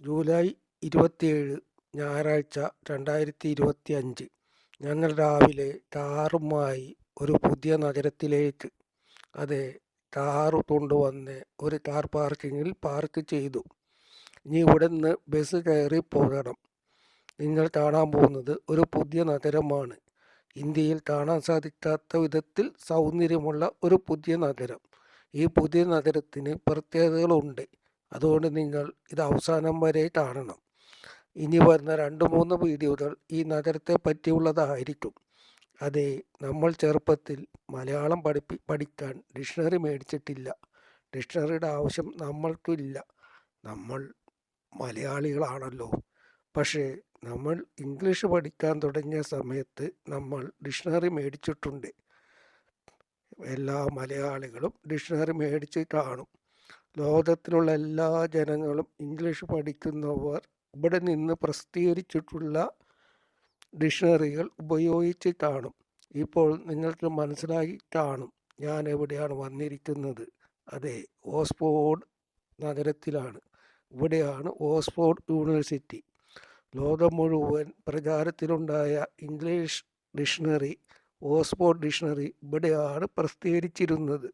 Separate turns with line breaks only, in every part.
July ഇരുപത്തിയേഴ് ഞായറാഴ്ച രണ്ടായിരത്തി ഇരുപത്തി അഞ്ച് ഞങ്ങൾ രാവിലെ താറുമായി ഒരു പുതിയ നഗരത്തിലേക്ക് അതെ താറു കൊണ്ടുവന്ന് ഒരു കാർ പാർക്കിങ്ങിൽ പാർക്ക് ചെയ്തു. ഇനി ഇവിടെ നിന്ന് ബസ് കയറി പോകണം. നിങ്ങൾ കാണാൻ പോകുന്നത് ഒരു പുതിയ നഗരമാണ്. ഇന്ത്യയിൽ കാണാൻ സാധിക്കാത്ത വിധത്തിൽ സൗന്ദര്യമുള്ള ഒരു പുതിയ നഗരം. ഈ പുതിയ നഗരത്തിന് പ്രത്യേകതകളുണ്ട്. അതുകൊണ്ട് നിങ്ങൾ ഇത് അവസാനം വരെ കാണണം. ഇനി വരുന്ന രണ്ട് മൂന്ന് വീഡിയോകൾ ഈ നഗരത്തെ പറ്റിയുള്ളതായിരിക്കും. അതെ നമ്മൾ ചെറുപ്പത്തിൽ മലയാളം പഠിപ്പി പഠിക്കാൻ ഡിക്ഷണറി മേടിച്ചിട്ടില്ല. ഡിക്ഷണറിയുടെ ആവശ്യം നമ്മൾക്കില്ല. നമ്മൾ മലയാളികളാണല്ലോ. പക്ഷേ നമ്മൾ ഇംഗ്ലീഷ് പഠിക്കാൻ തുടങ്ങിയ സമയത്ത് നമ്മൾ ഡിക്ഷണറി മേടിച്ചിട്ടുണ്ട്. എല്ലാ മലയാളികളും ഡിക്ഷണറി മേടിച്ച് കാണും. ലോകത്തിലുള്ള എല്ലാ ജനങ്ങളും ഇംഗ്ലീഷ് പഠിക്കുന്നവർ ഇവിടെ നിന്ന് പ്രസിദ്ധീകരിച്ചിട്ടുള്ള ഡിക്ഷണറികൾ ഉപയോഗിച്ച് കാണും. ഇപ്പോൾ നിങ്ങൾക്ക് മനസ്സിലായി കാണും. ഞാൻ എവിടെയാണ് വന്നിരിക്കുന്നത്? അതെ ഓക്സ്ഫോർഡ് നഗരത്തിലാണ്. ഇവിടെയാണ് ഓക്സ്ഫോർഡ് യൂണിവേഴ്സിറ്റി. ലോകം മുഴുവൻ പ്രചാരത്തിലുണ്ടായ ഇംഗ്ലീഷ് ഡിക്ഷണറി ഓക്സ്ഫോർഡ് ഡിക്ഷണറി ഇവിടെയാണ് പ്രസിദ്ധീകരിച്ചിരുന്നത്.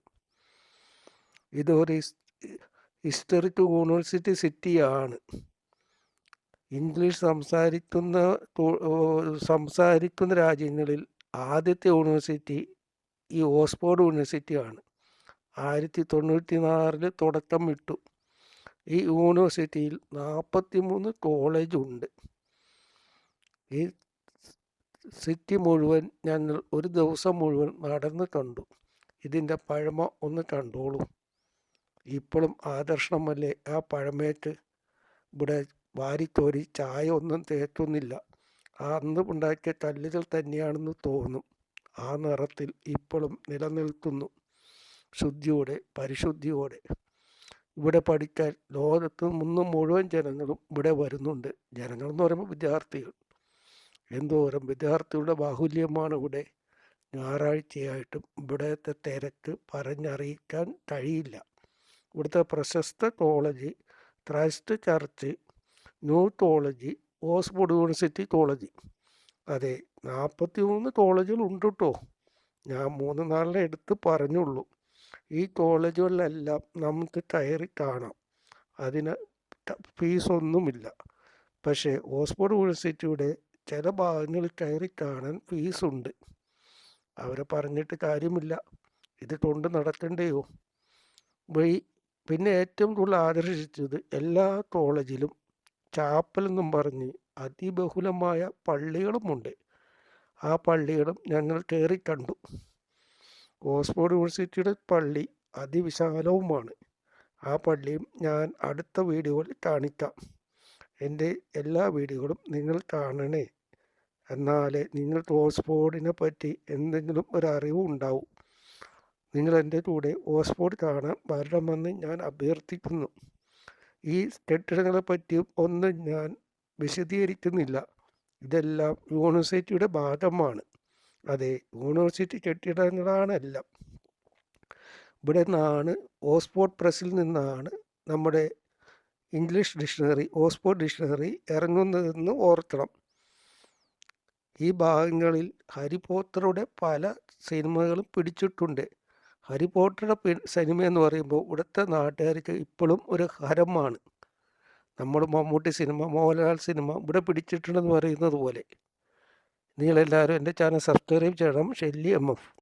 ഇതൊരു ഹിസ്റ്ററിക് യൂണിവേഴ്സിറ്റി സിറ്റിയാണ്. ഇംഗ്ലീഷ് സംസാരിക്കുന്ന സംസാരിക്കുന്ന രാജ്യങ്ങളിൽ ആദ്യത്തെ യൂണിവേഴ്സിറ്റി ഈ ഓക്സ്ഫോർഡ് യൂണിവേഴ്സിറ്റിയാണ്. ആയിരത്തി തൊണ്ണൂറ്റി നാലിൽ തുടക്കം വിട്ടു ഈ യൂണിവേഴ്സിറ്റിയിൽ നാൽപ്പത്തി മൂന്ന് കോളേജ് ഉണ്ട്. ഈ സിറ്റി മുഴുവൻ ഞങ്ങൾ ഒരു ദിവസം മുഴുവൻ നടന്ന് കണ്ടു. ഇതിന്റെ പഴമ ഒന്ന് കണ്ടോളൂ. ഇപ്പോഴും ആദർശമല്ലേ? ആ പഴമേറ്റ് ഇവിടെ വാരിത്തോരി ചായ ഒന്നും തേക്കുന്നില്ല. അന്ന് ഉണ്ടാക്കിയ കല്ലുകൾ തന്നെയാണെന്ന് തോന്നും. ആ നിറത്തിൽ ഇപ്പോഴും നിലനിൽക്കുന്നു. ശുദ്ധിയോടെ പരിശുദ്ധിയോടെ. ഇവിടെ പഠിക്കാൻ ലോകത്ത് നിന്ന് മുഴുവൻ ജനങ്ങളും ഇവിടെ വരുന്നുണ്ട്. ജനങ്ങൾ എന്ന് പറയുമ്പോൾ വിദ്യാർത്ഥികൾ. എന്തോരം വിദ്യാർത്ഥികളുടെ ബാഹുല്യമാണ് ഇവിടെ. ഞായറാഴ്ചയായിട്ടും ഇവിടുത്തെ തിരക്ക് പറഞ്ഞറിയിക്കാൻ കഴിയില്ല. ഇവിടുത്തെ പ്രശസ്ത college Christ Church New College Oxford University college. അതെ നാൽപ്പത്തി മൂന്ന് കോളേജുകൾ ഉണ്ട് കേട്ടോ ഞാൻ മൂന്ന് നാലിനെ എടുത്ത് പറഞ്ഞുള്ളൂ. ഈ കോളേജുകളിലെല്ലാം നമുക്ക് കയറി കാണാം. അതിന് ഫീസൊന്നുമില്ല. പക്ഷേ ഓക്സ്ഫോർഡ് യൂണിവേഴ്സിറ്റിയുടെ ചില ഭാഗങ്ങളിൽ കയറി കാണാൻ ഫീസുണ്ട്. അവരെ പറഞ്ഞിട്ട് കാര്യമില്ല. ഇത് കൊണ്ട് നടക്കണ്ടേയോ? വഴി പിന്നെ ഏറ്റവും കൂടുതൽ ആകർഷിച്ചത് എല്ലാ കോളേജിലും ചാപ്പൽ എന്നും പറഞ്ഞ് അതിബഹുലമായ പള്ളികളുമുണ്ട്. ആ പള്ളികളും ഞങ്ങൾ കയറി കണ്ടു. ഓക്സ്ഫോർഡ് യൂണിവേഴ്സിറ്റിയുടെ പള്ളി അതിവിശാലവുമാണ്. ആ പള്ളിയും ഞാൻ അടുത്ത വീഡിയോയിൽ കാണിക്കാം. എന്റെ എല്ലാ വീഡിയോകളും നിങ്ങൾ കാണണേ. എന്നാലേ നിങ്ങൾക്ക് ഓക്സ്ഫോർഡിനെ പറ്റി എന്തെങ്കിലും ഒരു അറിവ് ഉണ്ടാവും. നിങ്ങൾ എന്റെ കൂടെ ഓക്സ്ഫോർഡ് കാണാൻ വരണമെന്ന് ഞാൻ അഭ്യർത്ഥിക്കുന്നു. ഈ കെട്ടിടങ്ങളെ പറ്റിയും ഒന്നും ഞാൻ വിശദീകരിക്കുന്നില്ല. ഇതെല്ലാം യൂണിവേഴ്സിറ്റിയുടെ ഭാഗമാണ്. അതെ യൂണിവേഴ്സിറ്റി കെട്ടിടങ്ങളാണ് എല്ലാം. ഇവിടെ നിന്നാണ് ഓക്സ്ഫോർഡ് പ്രസ്സിൽ നിന്നാണ് നമ്മുടെ ഇംഗ്ലീഷ് ഡിക്ഷണറി ഓക്സ്ഫോർഡ് ഡിക്ഷണറി ഇറങ്ങുന്നതെന്ന് ഓർക്കണം. ഈ ഭാഗങ്ങളിൽ ഹാരി പല സിനിമകളും പിടിച്ചിട്ടുണ്ട്. ഹാരി പോട്ടറുടെ സിനിമ എന്ന് പറയുമ്പോൾ ഇവിടുത്തെ നാട്ടുകാർക്ക് ഇപ്പോഴും ഒരു ഹരമാണ്. നമ്മൾ മമ്മൂട്ടി സിനിമ മോഹൻലാൽ സിനിമ ഇവിടെ പിടിച്ചിട്ടുണ്ടെന്ന് പറയുന്നത് പോലെ. നിങ്ങളെല്ലാവരും എന്റെ ചാനൽ സബ്സ്ക്രൈബ് ചെയ്യണം. Shelly M F.